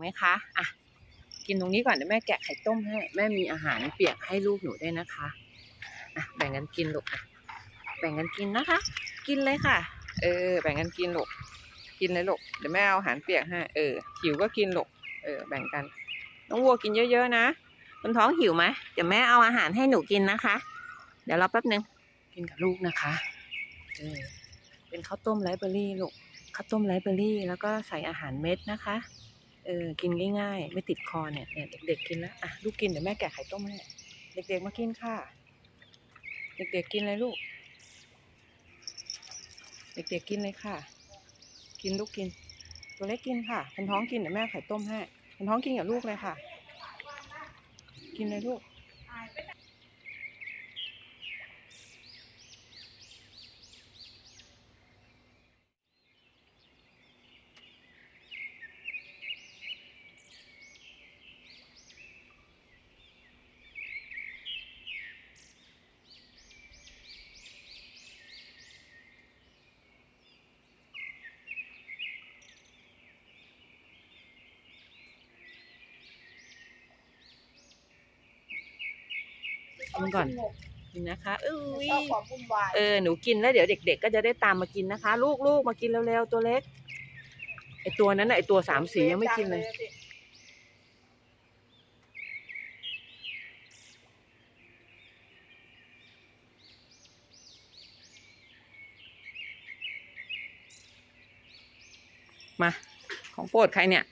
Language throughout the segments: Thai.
ไหมคะอะกินตรงนี้ก่อนเดี๋ยวแม่แกะไข่ต้มให้แม่มีอาหารเปียกให้ลูกหนูด้วยนะคะอะแบ่งกันกินลูกอะแบ่งกันกินนะคะ กินเลยค่ะ เออ แบ่งกันกินลูกกินเลยลูกเดี๋ยวแม่เอาอาหารเปียกให้เออหิวก็กินลูกเออ แบ่งกันน้องวัวกินเยอะๆนะคนท้องหิวไหมเดี๋ยวแม่เอาอาหารให้หนูกินนะคะ เดี๋ยวรอแป๊บนึงกินกับลูกนะคะเออเป็นข้าวต้มไรเบอร์รี่ลูกข้าวต้มไรเบอร์รี่ แล้วก็ใส่อาหารเม็ดนะคะ ออกินง่ายๆ ไม่ติดคอเนี่ยเนี่ยเด็กๆกินแล้วอะลูกกินเดี๋ยวแม่แกะไข่ต้มให้เด็กๆมากินค่ะ เด็กๆกินเลยลูก เด็กๆกินเลยค่ะ กินลูกกิน ตัวเล็กกินค่ะคนท้องกินเดี๋ยวแม่ไข่ต้มให้คนท้องกินกับลูกเลยค่ะ กินเลยลูก กินก่อนกินนะคะเอ้ยชอบความวุ่นวายเออหนูกินแล้วเดี๋ยวเด็ก ๆ ก็จะได้ตามมากินนะคะ ลูกลูกมากินเร็วๆตัวเล็กไอตัวนั้นน่ะไอตัวสามสียังไม่กินเลย มา ของโปรดใครเนี่ย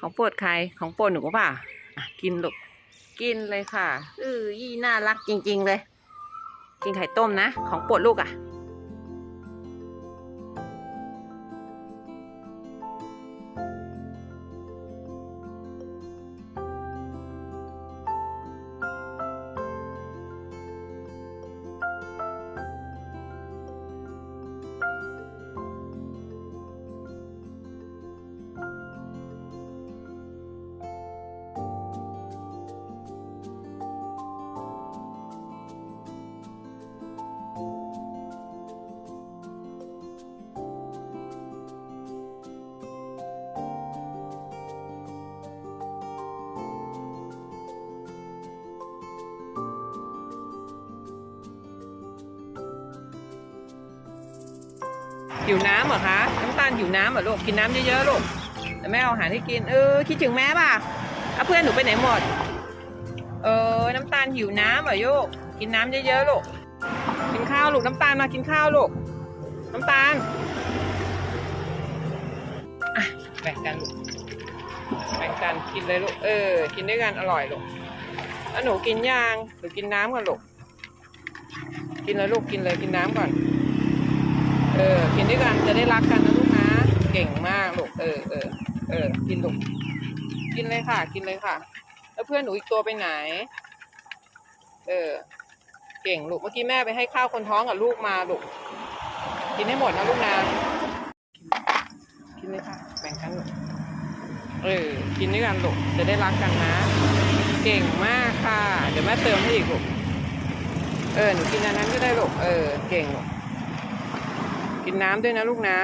ของโปรดใครของโปรดหนูก็ป่ะอะกินลูก กินเลยค่ะเออยี่น่ารักจริง ๆ เลย กินไข่ต้มนะ ของโปรดลูกอะ หิวน้ำเหรอคะ น้ำตาลหิวน้ำเหรอลูก กินน้ำเยอะๆลูกแต่แม่เอาอาหารให้กิน เออ คิดถึงแม่ป่ะเอาเพื่อนหนูไปไหนหมด เออ น้ำตาลหิวน้ำเหรอโยกกินน้ำเยอะๆลูก กินข้าวลูก น้ำตาลมากินข้าวลูก น้ำตาลอะแบ่งกันลูก แบ่งกันกินเลยลูก เออ กินด้วยกันอร่อยลูกแล้วหนูกินยางหนูกินน้ำก่อนลูก กินเลยลูก กินเลย กินน้ำก่อน เออ กินด้วยกันจะได้รักกันนะลูกนะ เก่งมากลูก เออเออเออ กินลูก กินเลยค่ะ กินเลยค่ะ แล้วเพื่อนหนูอีกตัวไปไหน เออ เก่งลูก เมื่อกี้แม่ไปให้ข้าวคนท้องกับลูกมาลูก กินให้หมดนะลูกนะกินเลยค่ะ แบ่งกันลูก เออ กินด้วยกันลูก จะได้รักกันนะ เก่งมากค่ะ เดี๋ยวแม่เติมให้อีกลูก เออ หนูกินอันนั้นก็ได้ลูก เออ เก่งลูก กินน้ำด้วยนะลูกนะ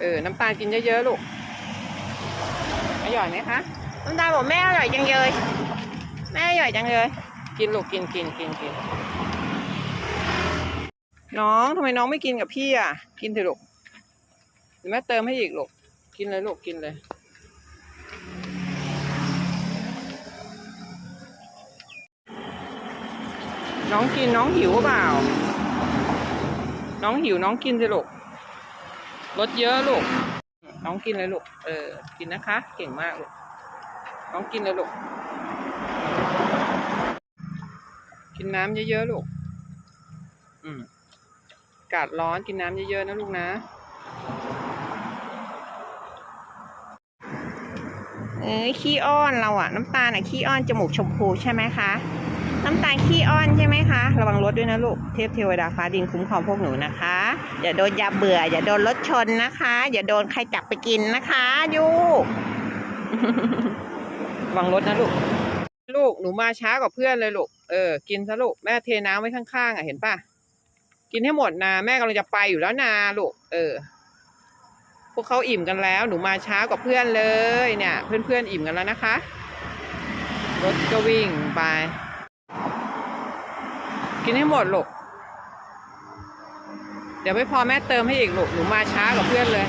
เออ น้ำตาลกินเยอะๆลูก อร่อยไหมคะ น้ำตาลบอกแม่อร่อยจังเลย แม่อร่อยจังเลย กินลูกกินกินกินกิน น้องทำไมน้องไม่กินกับพี่อะ กินเถอะลูกเดี๋ยวแม่เติมให้อีกลูก กินเลยลูกกินเลยน้องกินน้องหิวเปล่า น้องหิวน้องกินสิลูก รสเยอะลูก น้องกินเลยลูก เออ กินนะคะ เก่งมากลูก น้องกินเลยลูก กินน้ำเยอะๆลูก อืมอากาศร้อนกินน้ำเยอะๆนะลูกนะ เอ้ยขี้อ้อนเราอะน้ำตาลอะขี้อ้อนจมูกชมพูใช่ไหมคะ น้ำตาลขี้อ้อนใช่ไหมคะ ระวังรถด้วยนะลูก เทพเทวดาฟ้าดินคุ้มครองพวกหนูนะคะ อย่าโดนยาเบื่อ อย่าโดนรถชนนะคะ อย่าโดนใครจับไปกินนะคะยูระวังรถนะลูก ลูกหนูมาช้ากว่าเพื่อนเลยลูก เออ กินซะลูก แม่เทน้ำไว้ข้างๆอะ เห็นป่ะ กินให้หมดนะ แม่กำลังจะไปอยู่แล้วนาลูก เออโปวกเขาอิ่มกันแล้ว หนูมาช้ากว่าเพื่อนเลย เนี่ย เพื่อนๆอิ่มกันแล้วนะคะ รถก็วิ่งไป กินให้หมดลูก เดี๋ยวไม่พอแม่เติมให้อีกลูก หนูมาช้ากับเพื่อนเลย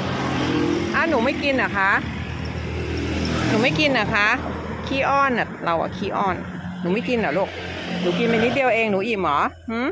อ้าวหนูไม่กินเหรอคะ หนูไม่กินเหรอคะ ขี้อ้อนอะ เราอะขี้อ้อน หนูไม่กินเหรอลูก หนูกินไปนิดเดียวเอง หนูอิ่มเหรอหืม